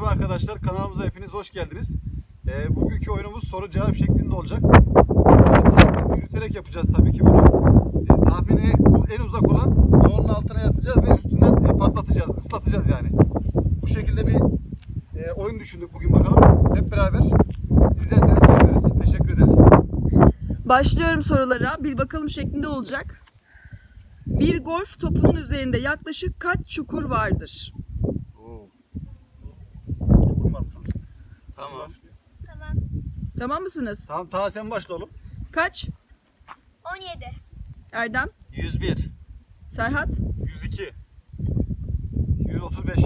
Merhaba arkadaşlar, kanalımıza hepiniz hoş geldiniz. Ee, bugünkü oyunumuz soru cevap şeklinde olacak. Ee, tahmin yürüterek yapacağız tabii ki bunu. Ee, tahmini en uzak olan balonun altına yatacağız ve üstünden e, patlatacağız, ıslatacağız yani. Bu şekilde bir e, oyun düşündük bugün bakalım. Hep beraber izlerseniz seviniriz. Teşekkür ederiz. Başlıyorum sorulara. Bir bakalım şeklinde olacak. Bir golf topunun üzerinde yaklaşık kaç çukur vardır? Oo. Çukur varmış onun üstünde. Tamam. Tamam. Tamam mısınız? Tamam, ta sen başla oğlum. Kaç? 17. Erdem, 101. Serhat, 102. 135.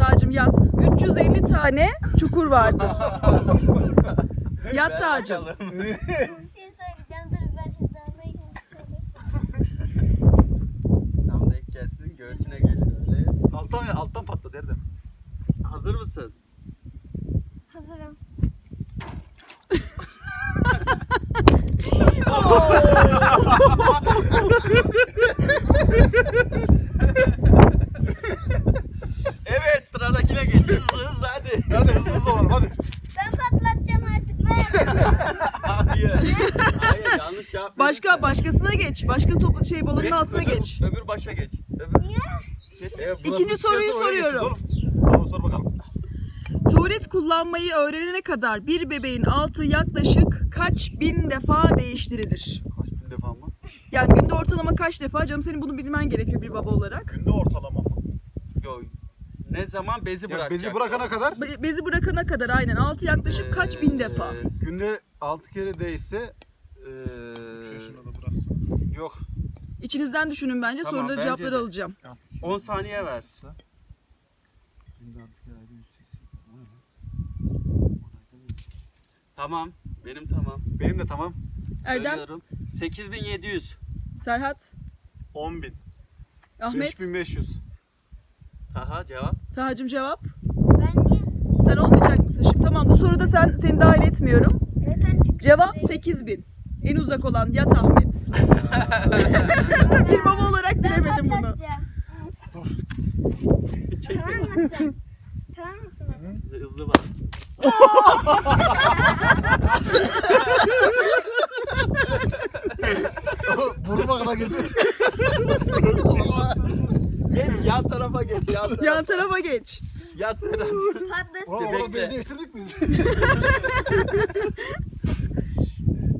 Tacım yat. 350 tane çukur vardır. yat Tacım. Bir şey söyleyeceğim. Dur ben hizalayayım şöyle. Tam denk gelsin göğsüne gelir öyle. Alttan alttan patla Erdem. Hazır mısın? Hazırım. Evet sıradakine geç hızlı hızlı hadi. Hadi hızlı hızlı olalım hadi. Ben patlatacağım artık. Ben. Hayır. Hayır yanlış cevap Başkasına geç. Başka topu şey balonun Geç, altına öbür- geç. Öbür başa geç. Öbür. Niye? Geç. Evet, İkinci soruyu bitiyorsa oraya geçeceğiz soruyorum. oğlum. Tamam sor bakalım. Tuvalet kullanmayı öğrenene kadar bir bebeğin altı yaklaşık kaç bin defa değiştirilir? Kaç bin defa mı? Yani günde ortalama kaç defa? Canım senin bunu bilmen gerekiyor bir baba olarak. Günde ortalama. Yo. Ne zaman bezi Yani bırakacak? bezi bırakana kadar Be- Bezi bırakana kadar aynen altı yaklaşık kaç bin defa? Ee, günde 6 kere değişse eee yok. İçinizden düşünün bence Tamam, soruları bence cevapları de. alacağım. 10 saniye ver. Günde 6 kere ayrı 180. Tamam. Benim tamam. Benim de tamam. Erdem, Söylüyorum. 8700. Serhat, 10 bin. Ahmet, 5500. Taha cevap. Tahacım cevap. Ben niye? Sen olmayacak mısın şimdi? Tamam bu soruda sen seni dahil etmiyorum. Hani çünkü. Cevap 8000. En uzak olan Yat Ahmet. bir baba olarak Ben bilemedim bunu. tamam mısın? tamam mısın? Hızlı bak. Burnuma kadar girdi. Geç yan tarafa geç. Yan tarafa. Yan tarafa geç. Yat Serhat. Patlasın. Bekle. orada beni değiştirdik biz.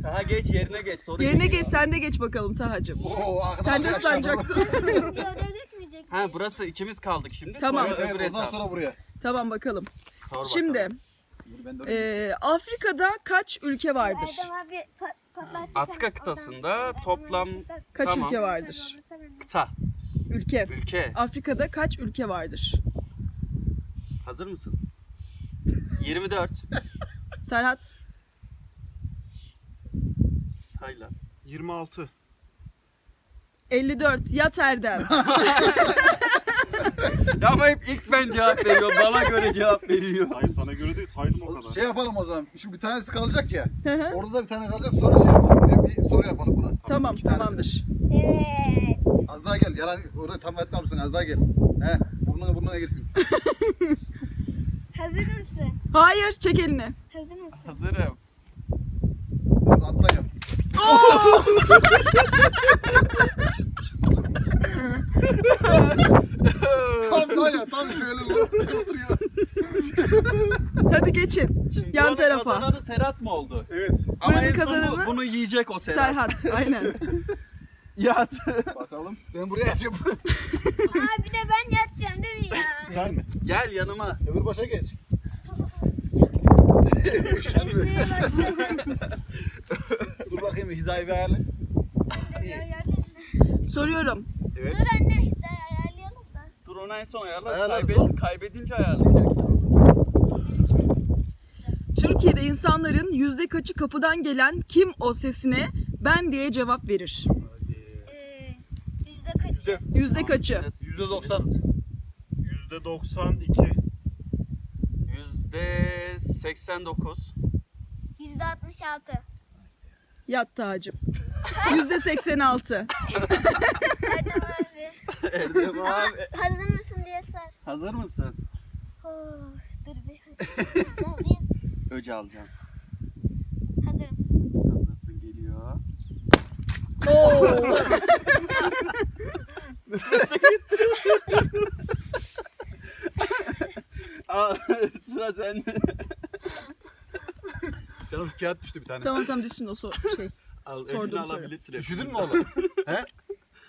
Taha geç yerine geç. Soru Yerine geliyor. geç sen de geç bakalım. Oo, arkadan Sen de ıslanacaksın. Oraya gitmeyecek. Ha burası ikimiz kaldık şimdi. Tamam. Sonra Evet, öbür evet, ondan etap. sonra buraya. tamam bakalım. Sor bakalım. Şimdi Ben de oraya e, Afrika'da kaç ülke vardır? Erdem abi patlarsın. Afrika sen kıtasında oradan. Erdem toplam abi. Kaç Tamam. ülke vardır? Sen olursa ben de. kıta, Ülke. ülke. Afrika'da kaç ülke vardır? Hazır mısın? 24. Serhat, Say lan. 26. 54. Yat Erdem. Ya ama hep ilk ben cevap veriyorum. Bana göre cevap veriyor. Hayır sana göre değil saydım o kadar. Şey yapalım o zaman. Şu bir tanesi kalacak ya. Orada da bir tane kalacak. Sonra şey yapalım. Bir, bir soru yapalım buna. tamam iki tanesi. tamamdır. Evet. Az daha gel. Yalan oraya tam mısın? Az daha gel. He. Burnuna burnuna girsin. Hazır mısın? Hayır çek elini. Hazır mısın? Hazırım. Dur, Atla gel. Tam da ya. Tam şöyle lop diye oturuyor. Hadi geçin. Şimdi Yan tarafa. Kazananı Serhat mı oldu? Evet. Ama Buranın en son bu- kazananı bunu yiyecek o Serhat. Serhat. Aynen. Yat. Bakalım. Ben buraya yatıyorum. Aa bir de ben yatacağım değil mi ya? Gel mi? Gel yanıma. Öbür başa geç. Dur bakayım hizayı bir ayarla. Soruyorum. Evet. Dur anne hizayı ayarlayalım da. Dur onu en son ayarla. Ayarlarız Kaybed- oğlum. kaybedince ayarlayacaksın. Türkiye'de insanların yüzde kaçı kapıdan gelen kim o sesine ben diye cevap verir? Ee, yüzde kaçı? Yüzde kaçı? Yüzde doksan. Yüzde 92. Yüzde 89. Yüzde altmış altı. Yat Tacım. Yüzde 86. Erdem abi. Erdem abi. Hazır mısın diye sor. Hazır mısın? Oh, dur bir. Hızlanayım. Öce alacağım. Hazırım. Hazırsın geliyor. Oo. Aa, sıra sende. Canım kağıt düştü bir tane. tamam tamam düşsün o sor şey. Al, Sorduğum öcünü soru. alabilirsin. Üşüdün mü oğlum? He?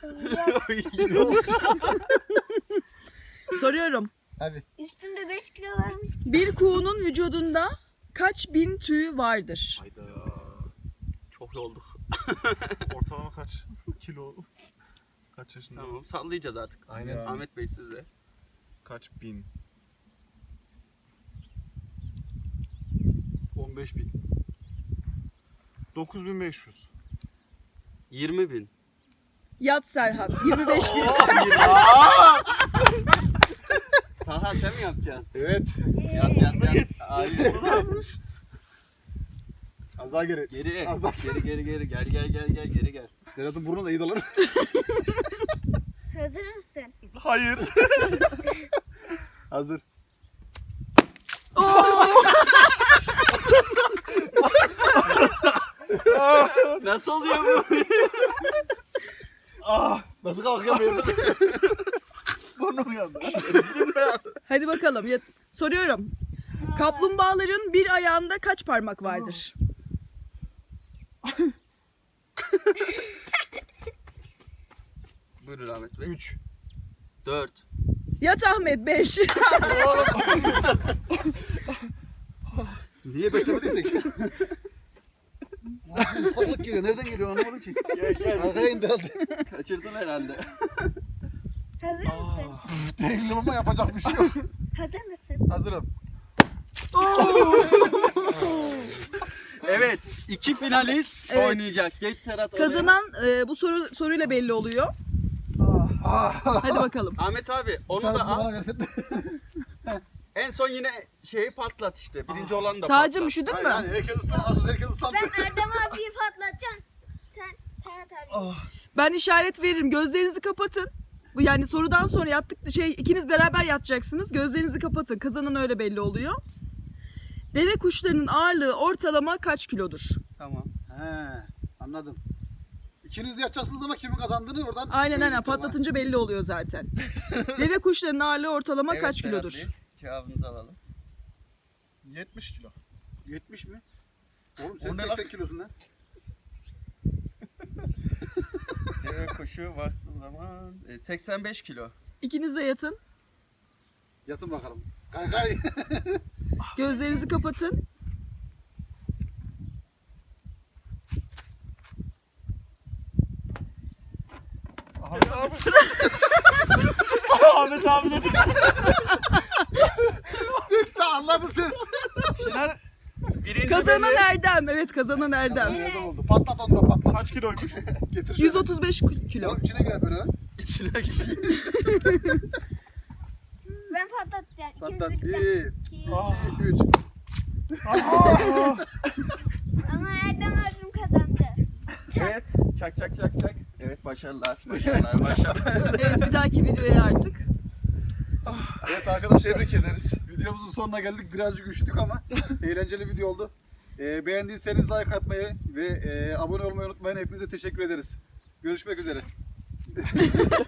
Soruyorum. Hadi. Üstümde 5 kilo varmış ki. Bir kuğunun vücudunda kaç bin tüy vardır? Hayda. Çok olduk. Ortalama kaç kilo? Kaç yaşında? Tamam sallayacağız artık. Aynen. Ahmet Bey sizde. Kaç bin? 15 bin. 9500. 20 bin. Yat Serhat 25 bin. Taha sen mi yapacaksın? Evet. Yap yap yap. Hayır. Yazmış. Az daha geri. Geri. Az daha. Geri geri geri. Gel gel gel gel geri gel. Serhat'ın burnu da iyi dolar. Hazır mısın? Hayır. Hazır. Nasıl oluyor bu? Ah! Nasıl kalkıyor benim? Burnum yandı. Hadi bakalım. yat- Soruyorum. Kaplumbağaların bir ayağında kaç parmak vardır? Buyurun Ahmet Bey. 3. 4. Yat Ahmet 5. Niye beklemediysek? Islaklık geliyor. Nereden geliyor anlamadım ki. Gel gel. Arkaya indi herhalde. Kaçırdın herhalde. Hazır mısın? Değilim ama yapacak bir şey yok. Hazır mısın? Hazırım. Evet. iki finalist Evet. oynayacak. Geç Serhat oraya. Kazanan e, bu soru soruyla belli oluyor. Ah! Hadi bakalım. Ahmet abi onu da al. En son yine şeyi patlat işte. Birinci olanı da Tacım patlat. üşüdün Hayır, mü? yani herkes ıslan, asıl herkes ıslandı. Ben Erdem abiyi patlatacağım. Sen Serhat abi. Ben işaret veririm. Gözlerinizi kapatın. Bu yani sorudan sonra yattık şey ikiniz beraber yatacaksınız. Gözlerinizi kapatın. Kazanan öyle belli oluyor. Deve kuşlarının ağırlığı ortalama kaç kilodur? Tamam. He, anladım. İkiniz de yatacaksınız ama kimin kazandığını oradan Aynen aynen söyleyecektim ha. patlatınca belli oluyor zaten. Deve kuşlarının ağırlığı ortalama Evet, kaç Serhat kilodur? Bey, Cevabınızı alalım. 70 kilo. 70 mi? Oğlum sen O ne 80 lan? kilosun lan. Deve kuşu baktığı zaman e, 85 kilo. İkiniz de yatın. Yatın bakalım. Kaykay. Gözlerinizi kapatın. Ahmet abi. Ahmet abi dedi. Ses de anladı ses. Final Birinci Kazanan benim. Erdem. Evet kazanan Erdem. Nereden oldu? Patlat onu da patlat. kaç kiloymuş? Getir şöyle. 135 kilo. Oğlum içine girer böyle lan. İçine gir. Ben patlatacağım. İkimiz Patlat. birlikte. 1, İki. Ah. 3. Ama Erdem abim kazandı. Evet. Çak çak çak çak. Evet başarılar. Başarılar. Başarılar. Evet bir dahaki videoya artık. Evet arkadaşlar tebrik ederiz. Videomuzun sonuna geldik. Birazcık üşüdük ama eğlenceli video oldu. Ee, beğendiyseniz like atmayı ve e, abone olmayı unutmayın. Hepinize teşekkür ederiz. Görüşmek üzere.